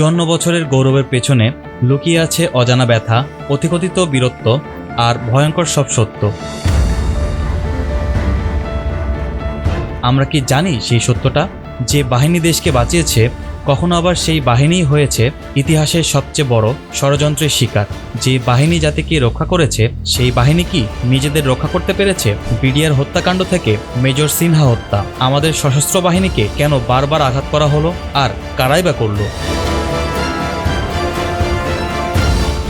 চুয়ান্ন বছরের গৌরবের পেছনে লুকিয়ে আছে অজানা ব্যথা, অতিকথিত বীরত্ব আর ভয়ঙ্কর সব সত্য। আমরা কি জানি সেই সত্যটা? যে বাহিনী দেশকে বাঁচিয়েছে, কখনো আবার সেই বাহিনীই হয়েছে ইতিহাসের সবচেয়ে বড় ষড়যন্ত্রের শিকার। যে বাহিনী জাতিকে রক্ষা করেছে, সেই বাহিনী কি নিজেদের রক্ষা করতে পেরেছে? বিডিআর হত্যাকাণ্ড থেকে মেজর সিনহা হত্যা। আমাদের সশস্ত্র বাহিনীকে কেন বারবার আঘাত করা হলো? আর কারাই বা করল?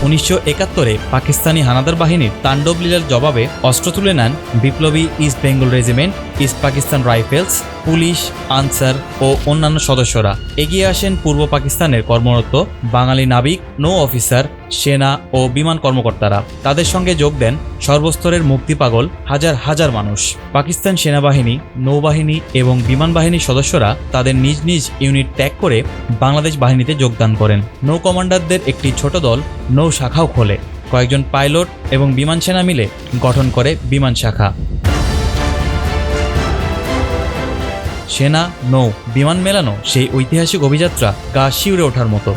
উনিশশো একাত্তরে পাকিস্তানি হানাদার বাহিনীর তাণ্ডব লীলার জবাবে অস্ত্র তুলে নেন বিপ্লবী East Bengal Regiment East Pakistan Rifles police Ansar ও অন্যান্য সদস্যরা এগিয়ে আসেন পূর্ব পাকিস্তানের কর্মরত বাঙালি নাবিক, নৌ অফিসার, সেনা ও বিমান কর্মকর্তারা। তাদের সঙ্গে যোগ দেন সর্বস্তরের মুক্তি পাগল হাজার হাজার মানুষ। পাকিস্তান সেনাবাহিনী, নৌবাহিনী এবং বিমান বাহিনীর সদস্যরা তাদের নিজ নিজ ইউনিট ত্যাগ করে বাংলাদেশ বাহিনীতে যোগদান করেন। নৌ কমান্ডারদের একটি ছোট দল নৌ শাখাও খোলে। কয়েকজন পাইলট এবং বিমান সেনা মিলে গঠন করে বিমান শাখা। সেনা, নৌ, বিমান মেলানো সেই ঐতিহাসিক অভিযাত্রা গা শিউরে ওঠার মতো।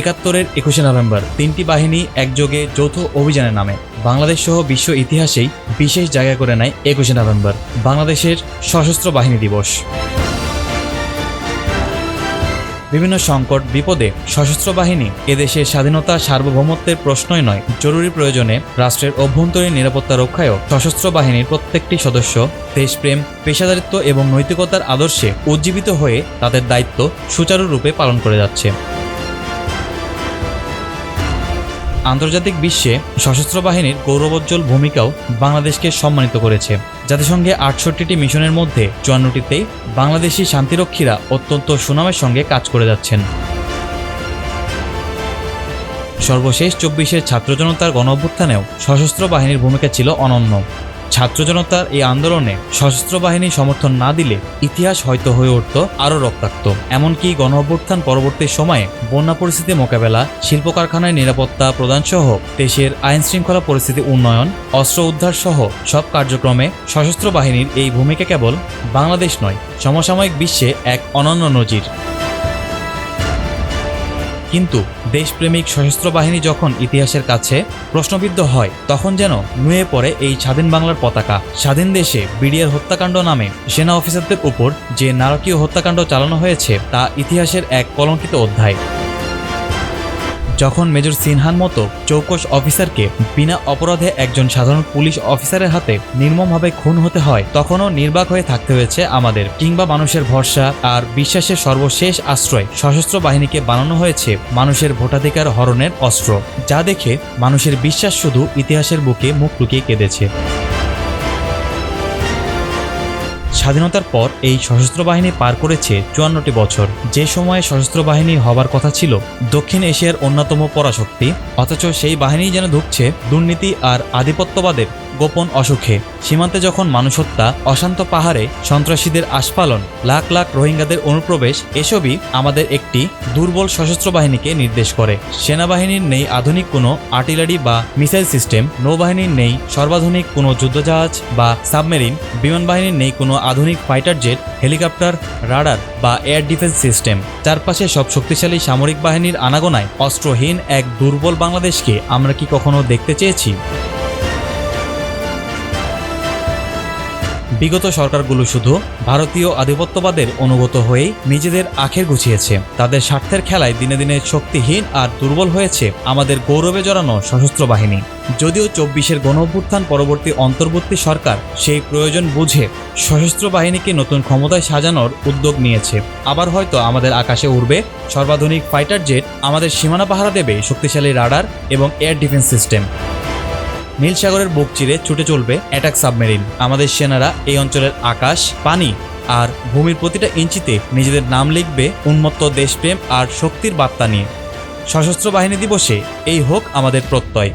একাত্তরের একুশে নভেম্বর, তিনটি বাহিনী একযোগে যৌথ অভিযানের নামে বাংলাদেশ সহ বিশ্ব ইতিহাসেই বিশেষ জায়গা করে নেয় একুশে নভেম্বর, বাংলাদেশের সশস্ত্র বাহিনী দিবস। বিভিন্ন সংকট, বিপদে সশস্ত্র বাহিনী এদেশের স্বাধীনতা সার্বভৌমত্বের প্রশ্নই নয়। জরুরি প্রয়োজনে রাষ্ট্রের অভ্যন্তরীণ নিরাপত্তা রক্ষায়ও সশস্ত্র বাহিনীর প্রত্যেকটি সদস্য দেশপ্রেম, পেশাদারিত্ব এবং নৈতিকতার আদর্শে উজ্জীবিত হয়ে তাদের দায়িত্ব সুচারুরূপে পালন করে যাচ্ছে। আন্তর্জাতিক বিশ্বে সশস্ত্র বাহিনীর গৌরবোজ্জ্বল ভূমিকাও বাংলাদেশকে সম্মানিত করেছে। জাতিসংঘে আটষট্টিটি মিশনের মধ্যে চুয়ান্নটিতেই বাংলাদেশি শান্তিরক্ষীরা অত্যন্ত সুনামের সঙ্গে কাজ করে যাচ্ছেন। সর্বশেষ চব্বিশের ছাত্র জনতার গণ সশস্ত্র বাহিনীর ভূমিকা ছিল অনন্য। ছাত্র জনতার এই আন্দোলনে সশস্ত্র বাহিনী সমর্থন না দিলে ইতিহাস হয়তো হয়ে উঠত আরও রক্তাক্ত। এমনকি গণ অভ্যুত্থান পরবর্তী সময়ে বন্যা পরিস্থিতি মোকাবেলা শিল্প কারখানায় নিরাপত্তা প্রদান সহ দেশের আইন শৃঙ্খলা পরিস্থিতি উন্নয়ন, অস্ত্র উদ্ধার সহ সব কার্যক্রমে সশস্ত্র বাহিনীর এই ভূমিকা কেবল বাংলাদেশ নয়, সমসাময়িক বিশ্বে এক অনন্য নজির। কিন্তু দেশপ্রেমিক সশস্ত্র বাহিনী যখন ইতিহাসের কাছে প্রশ্নবিদ্ধ হয়, তখন যেন নুয়ে পড়ে এই স্বাধীন বাংলার পতাকা। স্বাধীন দেশে বিডিআর হত্যাকাণ্ড নামে সেনা অফিসারদের উপর যে নারকীয় হত্যাকাণ্ড চালানো হয়েছে, তা ইতিহাসের এক কলঙ্কিত অধ্যায়। যখন মেজর সিনহার মতো চৌকস অফিসারকে বিনা অপরাধে একজন সাধারণ পুলিশ অফিসারের হাতে নির্মমভাবে খুন হতে হয়, তখনও নির্বাক হয়ে থাকতে হয়েছে আমাদের, কিংবা মানুষের ভরসা আর বিশ্বাসের সর্বশেষ আশ্রয়। সশস্ত্র বাহিনীকে বানানো হয়েছে মানুষের ভোটাধিকার হরণের অস্ত্র, যা দেখে মানুষের বিশ্বাস শুধু ইতিহাসের বুকে মুখ লুকিয়ে কেঁদেছে। স্বাধীনতার পর এই সশস্ত্র বাহিনী পার করেছে চুয়ান্নটি বছর। যে সময়ে সশস্ত্র বাহিনী হবার কথা ছিল, দক্ষিণ এশিয়ার অন্যতম পরাশক্তি, অথচ সেই বাহিনী যেন ঢুকছে দুর্নীতি আর আধিপত্যবাদের গোপন অসুখে। সীমান্তে যখন মানুষ হত্যা অশান্ত পাহাড়ে সন্ত্রাসীদের আস্ফালন, লাখ লাখ রোহিঙ্গাদের অনুপ্রবেশ, এসবই আমাদের একটি দুর্বল সশস্ত্র বাহিনীকে নির্দেশ করে। সেনাবাহিনীর নেই আধুনিক কোনো আর্টিলারি বা মিসাইল সিস্টেম, নৌবাহিনীর নেই সর্বাধুনিক কোনো যুদ্ধজাহাজ বা সাবমেরিন বিমান বাহিনীর নেই কোনো আধুনিক ফাইটার জেট, হেলিকপ্টার, রাডার বা এয়ার ডিফেন্স সিস্টেম। চারপাশে সব শক্তিশালী সামরিক বাহিনীর আনাগোনায় অস্ত্রহীন এক দুর্বল বাংলাদেশকে আমরা কি কখনো দেখতে চেয়েছি? বিগত সরকারগুলো শুধু ভারতীয় আধিপত্যবাদের অনুগত হয়েই নিজেদের আখের গুছিয়েছে। তাদের স্বার্থের খেলায় দিনে দিনে শক্তিহীন আর দুর্বল হয়েছে আমাদের গৌরবে জড়ানো সশস্ত্র বাহিনী। যদিও চব্বিশের গণ অভ্যুত্থান পরবর্তী অন্তর্বর্তী সরকার সেই প্রয়োজন বুঝে সশস্ত্র বাহিনীকে নতুন ক্ষমতায় সাজানোর উদ্যোগ নিয়েছে। আবার হয়তো আমাদের আকাশে উড়বে সর্বাধুনিক ফাইটার জেট, আমাদের সীমানা পাহারা দেবে শক্তিশালী রাডার এবং এয়ার ডিফেন্স সিস্টেম। নীল সাগরের বুক চিরে ছুটে চলবে অ্যাটাক সাবমেরিন আমাদের সেনারা এই অঞ্চলের আকাশ, পানি আর ভূমির প্রতিটা ইঞ্চিতে নিজেদের নাম লিখবে উন্মত্ত দেশপ্রেম আর শক্তির বার্তা নিয়ে। সশস্ত্র বাহিনী দিবসে এই হোক আমাদের প্রত্যয়।